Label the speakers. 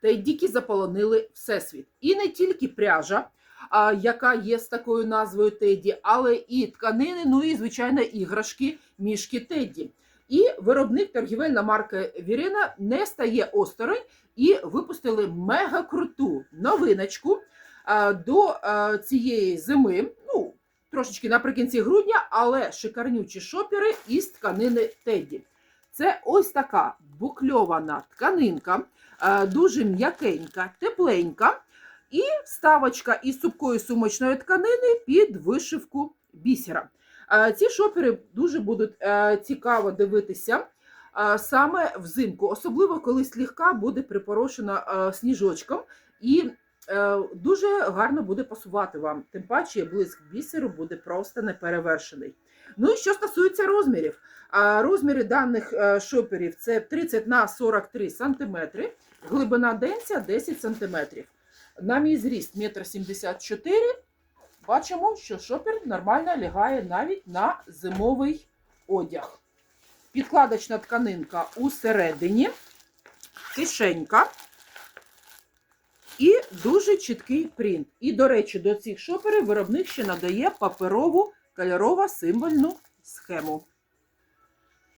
Speaker 1: теддіки заполонили всесвіт. І не тільки пряжа, а, яка є з такою назвою Тедді, але і тканини, ну і звичайно іграшки, мішки Тедді. І виробник торгівельна марка Вірена не стає осторонь і випустили мега круту новиночку а, до а, цієї зими. Ну, трошечки наприкінці грудня, але шикарнючі шопери із тканини Тедді. Це ось така букльована тканинка, е, дуже м'якенька, тепленька, і вставочка із супкої сумочної тканини під вишивку бісера. Е, Ці шопери дуже будуть е, цікаво дивитися саме взимку, особливо коли слегка буде припорошена сніжочком. І дуже гарно буде пасувати вам. Тим паче блиск бісеру буде просто неперевершений. Ну і що стосується розмірів. Розміри даних е, шоперів це 30 на 43 см, глибина денця 10 см. На мій зріст 1,74 м. Бачимо, що шопер нормально лягає навіть на зимовий одяг. Підкладочна тканинка усередині, кишенька і дуже чіткий принт. І, до речі, до цих шоперів виробник ще надає паперову кольорову символьну схему.